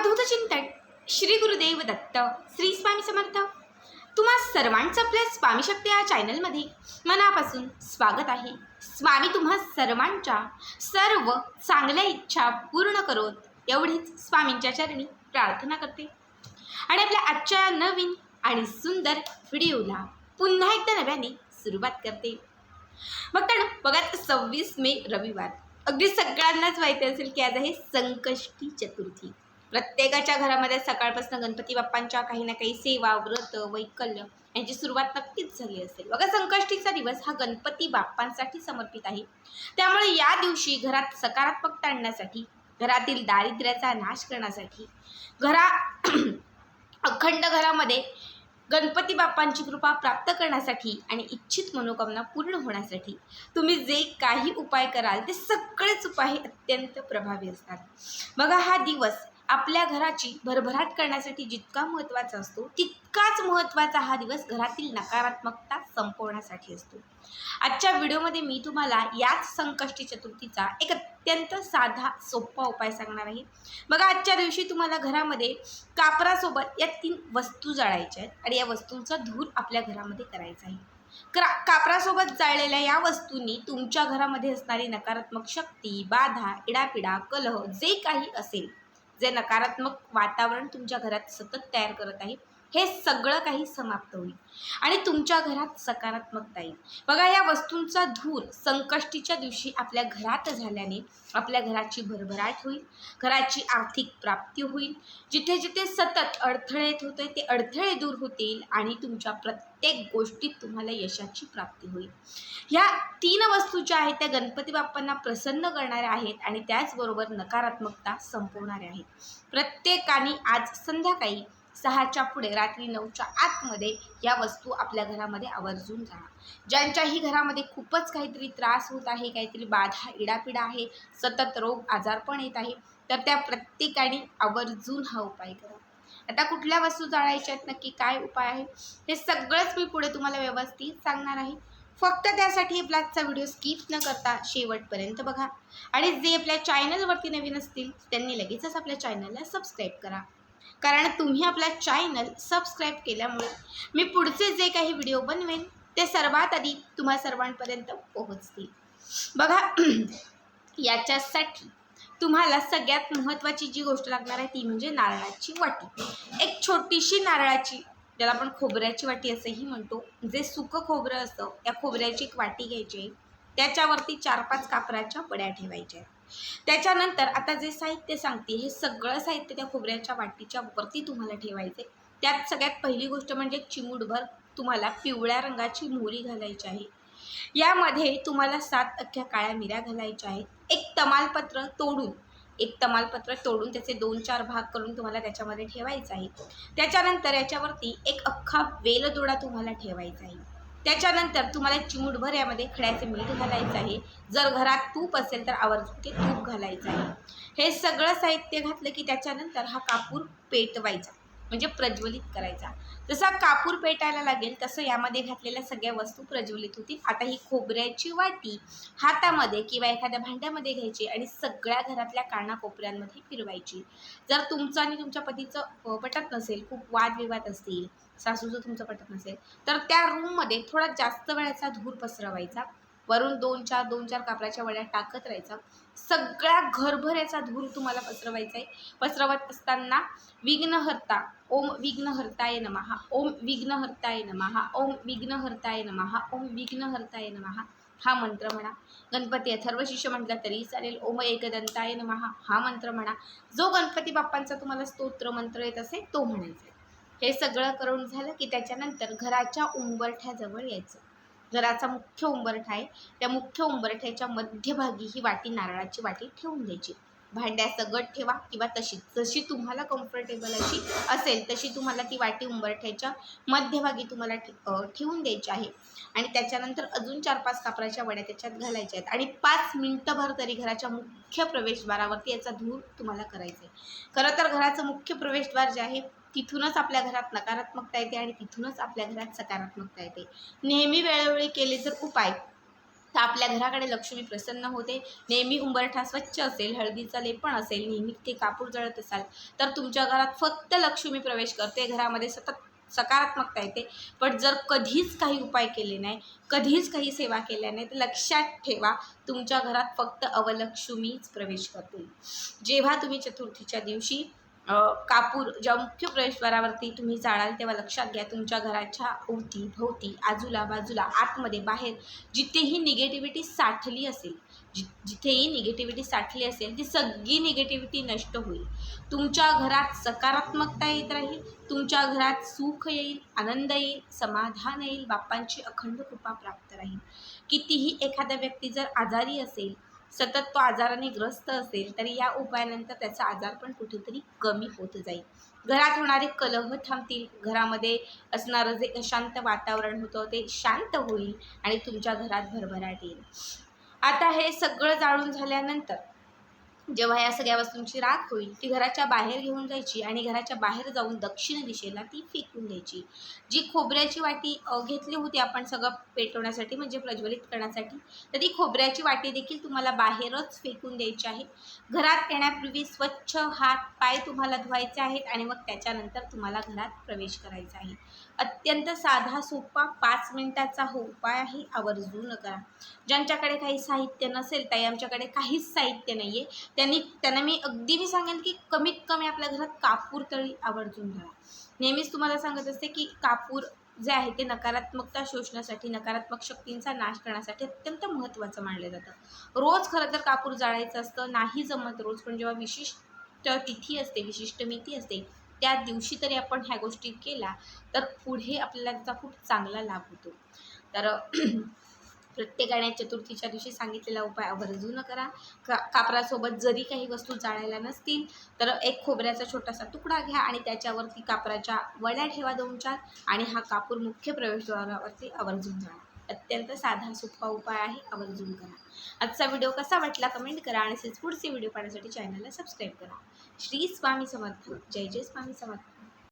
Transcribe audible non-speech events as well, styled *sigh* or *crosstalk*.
अवधूत चिंतन श्री गुरुदेव दत्त श्री स्वामी समर्थ. तुम्हा सर्वांचं आपल्या स्वामी शक्ती या चॅनलमध्ये मनापासून स्वागत आहे. स्वामी तुम्हा सर्वांच्या सर्व चांगल्या इच्छा पूर्ण करोत एवढीच स्वामींच्या चरणी प्रार्थना करते. आणि आपल्या आजच्या या नवीन आणि सुंदर व्हिडिओला पुन्हा एकदा नव्याने सुरुवात करते. बघताना बघा सव्वीस मे रविवार. अगदी सगळ्यांनाच माहिती असेल की आज आहे संकष्टी चतुर्थी. प्रत्येकाच्या घरामध्ये सकाळपासून गणपती बाप्पांच्या काही ना काही सेवा व्रत वैकल्य यांची सुरुवात नक्कीच झाली असेल. बघा संकष्टीचा दिवस हा गणपती बाप्पांसाठी समर्पित आहे. त्यामुळे या दिवशी घरात सकारात्मकता आणण्यासाठी घरातील दारिद्र्याचा नाश करण्यासाठी घरा *clears throat* अखंड घरामध्ये गणपती बाप्पांची कृपा प्राप्त करण्यासाठी आणि इच्छित मनोकामना पूर्ण होण्यासाठी तुम्ही जे काही उपाय कराल ते सगळेच उपाय अत्यंत प्रभावी असतात. बघा हा दिवस आपल्या घराची भरभराट करण्यासाठी जितका महत्त्वाचा असतो तितकाच महत्त्वाचा हा दिवस घरातील नकारात्मकता संपवण्यासाठी असतो. आजच्या व्हिडिओमध्ये मी तुम्हाला याच संकष्टी चतुर्थीचा एक अत्यंत साधा सोपा उपाय सांगणार आहे. बघा आजच्या दिवशी तुम्हाला घरामध्ये कापरासोबत या तीन वस्तू जाळायच्या आहेत आणि या वस्तूंचा धूर आपल्या घरामध्ये करायचा आहे. क्रा कापरासोबत जाळलेल्या या वस्तूंनी तुमच्या घरामध्ये असणारी नकारात्मक शक्ती बाधा इडापिडा कलह जे काही असेल जे नकारात्मक वातावरण तुमच्या घरात सतत तयार करत आहे हे सगळं काही समाप्त होईल. आणि तुमच्या घरात सकारात्मकता येईल. बघा या वस्तूंचा धूर संकष्टीच्या दिवशी आपल्या घरात झाल्याने आपल्या घराची भरभराट होईल. घराची आर्थिक प्राप्ती होईल. जिथे जिथे सतत अडथळे येत होते ते अडथळे दूर होतील आणि तुमच्या प्रत्येक गोष्टीत तुम्हाला यशाची प्राप्ती होईल. ह्या तीन वस्तू ज्या आहेत त्या गणपती बाप्पांना प्रसन्न करणाऱ्या आहेत आणि त्याचबरोबर नकारात्मकता संपवणाऱ्या आहेत. प्रत्येकाने आज संध्याकाळी सहाच्या पुढे रात्री नऊच्या आतमध्ये या वस्तू आपल्या घरामध्ये आवर्जून जाणार ज्यांच्याही घरामध्ये खूपच काहीतरी त्रास होत आहे काहीतरी बाधा इडापिडा आहे सतत रोग आजारपण येत आहे तर त्या प्रत्येकाने आवर्जून हा उपाय करा. आता कुठल्या वस्तू जाळायच्या आहेत नक्की काय उपाय आहे हे सगळंच मी पुढे तुम्हाला व्यवस्थित सांगणार आहे. फक्त त्यासाठी आपला आजचा व्हिडिओ स्किप न करता शेवटपर्यंत बघा. आणि जे आपल्या चॅनलवरती नवीन असतील त्यांनी लगेचच आपल्या चॅनलला सबस्क्राईब करा. कारण तुम्ही आपला चॅनल सबस्क्राईब केल्यामुळे मी पुढचे जे काही व्हिडिओ बनवेन ते सर्वात आधी तुम्हा सर्वांपर्यंत पोहोचतील. बघा *clears throat* याच्यासाठी तुम्हाला सगळ्यात महत्त्वाची जी गोष्ट लागणार आहे ती म्हणजे नारळाची वाटी. एक छोटीशी नारळाची ज्याला आपण खोबऱ्याची वाटी असंही म्हणतो जे सुकं खोबरं असतं त्या खोबऱ्याची एक वाटी घ्यायची. त्याच्यावरती चार पाच कापराच्या पड्या ठेवायच्या. आहेत त्याच्यानंतर आता जे साहित्य सांगते हे सगळं साहित्य त्या खोबऱ्याच्या वाटीच्या वरती तुम्हाला ठेवायचे त्यात सगळ्यात पहिली गोष्ट म्हणजे चिमूटभर तुम्हाला पिवळ्या रंगाची मोहरी घालायची आहे. यामध्ये तुम्हाला सात अख्ख्या काळ्या मिऱ्या घालायच्या आहेत. एक तमालपत्र तोडून एक तमालपत्र तोडून त्याचे दोन चार भाग करून तुम्हाला त्याच्यामध्ये ठेवायचं आहे. त्याच्यानंतर याच्यावरती एक अख्खा वेलदोडा तुम्हाला ठेवायचा आहे. त्याच्यानंतर तुम्हाला चिमूटभर यामध्ये खड्याचे मीठ घालायचं आहे. जर घरात तूप असेल तर आवर्जून ते तूप घालायचं आहे. हे सगळं साहित्य घातलं की त्याच्यानंतर हा कापूर पेटवायचा म्हणजे प्रज्वलित करायचा. जसा कापूर पेटायला लागेल तसं यामध्ये घातलेल्या सगळ्या वस्तू प्रज्वलित होतील. आता ही खोबऱ्याची वाटी हातामध्ये किंवा एखाद्या भांड्यामध्ये घ्यायची आणि सगळ्या घरातल्या कानाकोपऱ्यांमध्ये फिरवायची. जर तुमचं आणि तुमच्या पतीचं पटत नसेल खूप वादविवाद असतील सासूचं तुमचं पटत नसेल. तर त्या रूममध्ये थोडा जास्त वेळाचा धूर पसरवायचा. वरून दोन चार दोन चार कापराच्या वड्या टाकत राहायचा. सगळ्या घरभर याचा धूर तुम्हाला पसरवायचा आहे पसरवत असताना विघ्नहर्ता ओम विघ्नहर्ताय नमहा ओम विघ्नहर्ताय नमहा ओम विघ्नहर्ताय नमहा ओम विघ्नहर्ताय नमहा हा मंत्र म्हणा. गणपती अथर्व शिष्य म्हटलं तरी चालेल. ओम एकदंताय नमहा हा मंत्र म्हणा. जो गणपती बाप्पांचा तुम्हाला स्तोत्र मंत्र येत असेल तो म्हणायचा हे सगळं करून झालं की त्याच्यानंतर घराच्या उंबरठ्याजवळ यायचं. घराचा मुख्य उंबरठा आहे. त्या मुख्य उंबरठ्याच्या मध्यभागी ही वाटी नारळाची वाटी ठेवून द्यायची. भांड्या गट ठेवा किंवा तशी जशी तुम्हाला कम्फर्टेबल अशी असेल तशी तुम्हाला ती वाटी उंबरठ्याच्या मध्यभागी तुम्हाला ठेवून द्यायची आहे. आणि त्याच्यानंतर अजून चार पाच कापराच्या वड्या त्याच्यात घालायच्या आहेत. आणि पाच मिनटंभर तरी घराच्या मुख्य प्रवेशद्वारावरती याचा धूर तुम्हाला करायचा आहे. खरं तर घराचं मुख्य प्रवेशद्वार जे आहे तिथूनच आपल्या घरात नकारात्मकता येते आणि तिथूनच आपल्या घरात सकारात्मकता येते. नेहमी वेळोवेळी केले जर उपाय तर आपल्या घराकडे लक्ष्मी प्रसन्न होते. नेहमी उंबरठा स्वच्छ असेल हळदीचा लेपण असेल नेहमी ते कापूर जळत असाल तर तुमच्या घरात फक्त लक्ष्मी प्रवेश करते. घरामध्ये सतत सकारात्मकता येते. पण जर कधीच काही उपाय केले नाही कधीच काही सेवा केल्या नाही तर लक्षात ठेवा तुमच्या घरात फक्त अवलक्ष्मीच प्रवेश करते जेव्हा तुम्ही चतुर्थीच्या दिवशी कापूर ज्या मुख्य प्रवेशद्वारावरती तुम्ही जाळाल तेव्हा लक्षात घ्या तुमच्या घराच्या अवती भोवती आजूला बाजूला आतमध्ये बाहेर जिथेही निगेटिव्हिटी साठली असेल जि जिथेही निगेटिव्हिटी साठली असेल ती सगळी निगेटिव्हिटी नष्ट होईल. तुमच्या घरात सकारात्मकता येत राहील तुमच्या घरात सुख येईल आनंद येईल समाधान येईल बाप्पांची अखंड कृपा प्राप्त राहील. कितीही एखादा व्यक्ती जर आजारी असेल सतत तो आजाराने ग्रस्त असेल तरी या उपायानंतर त्याचा आजार पण कुठेतरी कमी होत जाईल. घरात होणारे कलह थांबतील. घरामध्ये असणारं जे अशांत वातावरण होतं ते शांत होईल आणि तुमच्या घरात भरभराट येईल. आता हे सगळं जाळून झाल्यानंतर जेव्हा या सगळ्या वस्तूंची राख होईल ती घराच्या बाहेर घेऊन जायची आणि घराच्या बाहेर जाऊन दक्षिण दिशेला ती फेकून द्यायची. जी खोबऱ्याची वाटी घेतली होती आपण सगळं पेटवण्यासाठी म्हणजे प्रज्वलित करण्यासाठी. तर ती खोबऱ्याची वाटी देखील तुम्हाला बाहेरच फेकून द्यायची आहे. घरात येण्यापूर्वी स्वच्छ हात पाय तुम्हाला धुवायचे आहेत आणि मग त्याच्यानंतर तुम्हाला घरात प्रवेश करायचा आहे. अत्यंत साधा सोपा पाच मिनिटाचा हो उपाय आहे. आवर्जून करा ज्यांच्याकडे काही साहित्य नसेल ताई आमच्याकडे काहीच साहित्य नाही आहे त्यांनी त्यांना मी अगदी मी सांगेन की कमीत कमी आपल्या घरात कापूर तळी आवर्जून घ्या नेहमीच तुम्हाला सांगत असते की कापूर जे आहे ते नकारात्मकता शोषण्यासाठी नकारात्मक शक्तींचा नाश करण्यासाठी अत्यंत महत्त्वाचं मानलं जातं. रोज खरं तर कापूर जाळायचं असतं नाही जमत रोज. पण जेव्हा विशिष्ट तिथी असते विशिष्ट मिती असते त्या दिवशी तरी आपण ह्या गोष्टी केल्या तर पुढे आपल्याला त्याचा खूप चांगला लाभ होतो. तर प्रत्येकाने चतुर्थीच्या दिवशी सांगितलेला उपाय आवर्जून करा. का कापरासोबत जरी काही वस्तू जाळायला नसतील तर एक खोबऱ्याचा छोटासा तुकडा घ्या आणि त्याच्यावरती कापराच्या वड्या ठेवा दोन चार आणि हा कापूर मुख्य प्रवेशद्वारावरती आवर्जून जाळा अत्यंत साधा सोपा उपाय आहे आवर्जून करा. आजचा व्हिडिओ कसा वाटला कमेंट करा आणि पुढचे व्हिडिओ पाहण्यासाठी चॅनलला सबस्क्राईब करा. श्री स्वामी समर्थ. जय जय स्वामी समर्थ.